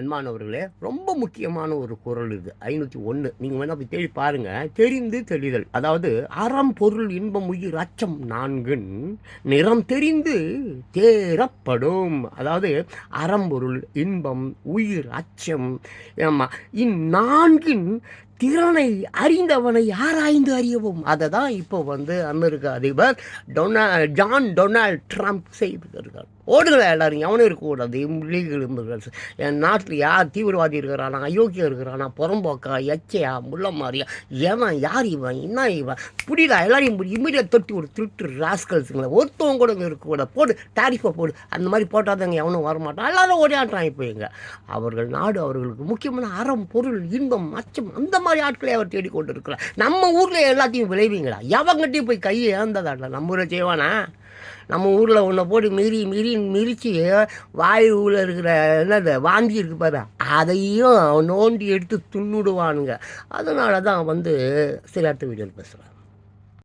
அன்பானவர்களே ரொம்ப முக்கியமான ஒரு குரல் இது ஐநூற்றி ஒன்று நீங்கள் வேணால் போய் தேடி பாருங்கள் தெரிந்து தெளிதல். அதாவது அறம் பொருள் இன்பம் உயிர் அச்சம் நான்கின் நிறம் தெரிந்து தேரப்படும் அதாவது அறம் பொருள் இன்பம் உயிர் அச்சம் ஆமாம் இந்நான்கின் திறனை அறிந்தவனை ஆராய்ந்து அறியவும். அதை தான் இப்போ வந்து அமெரிக்க அதிபர் டொனா ஜான் டொனால்ட் ட்ரம்ப் செய்திருக்கிறார் ஓடுங்கள எல்லாரும் எவனும் இருக்கக்கூடாது இல்லீகல் இமிகிரன்ஸ் என் நாட்டில் யார் தீவிரவாதி இருக்கிறானா அயோக்கியம் இருக்கிறானா புறம்போக்கா எச்சையா முள்ள மாதிரியா எவன் யார் இவன் என்ன இவன்? புரியல எல்லாரையும் இம்மிடியட் தொட்டி ஒரு திருட்டு ராஸ்கல்ஸுங்களா ஒருத்தவங்க கூட இருக்கக்கூடாது போடு டாரிஃபை போடு. அந்த மாதிரி போட்டால் எவனும் வரமாட்டான். எல்லாரும் ஓடியாட்டான் இப்போ எங்க அவர்கள் நாடு அவர்களுக்கு முக்கியமான அறம் பொருள் இன்பம் அச்சம் அந்த மாதிரி ஆட்களை அவர் தேடிக்கொண்டிருக்கிறார். நம்ம ஊரில் எல்லாத்தையும் விளைவிங்களா? எவங்கிட்டையும் போய் கையை ஏந்ததாடல நம்ம ஊரில் செய்வானா? நம்ம ஊரில் ஒன்றை போட்டு மீறி மீறி மிரித்து வாயுவில் இருக்கிற என்னது வாந்தி இருக்கு பாரு. அதையும் நோண்டி எடுத்து துண்ணுடுவானுங்க அதனால தான் வந்து சில இடத்து வீடியோவில் பேசுகிறேன்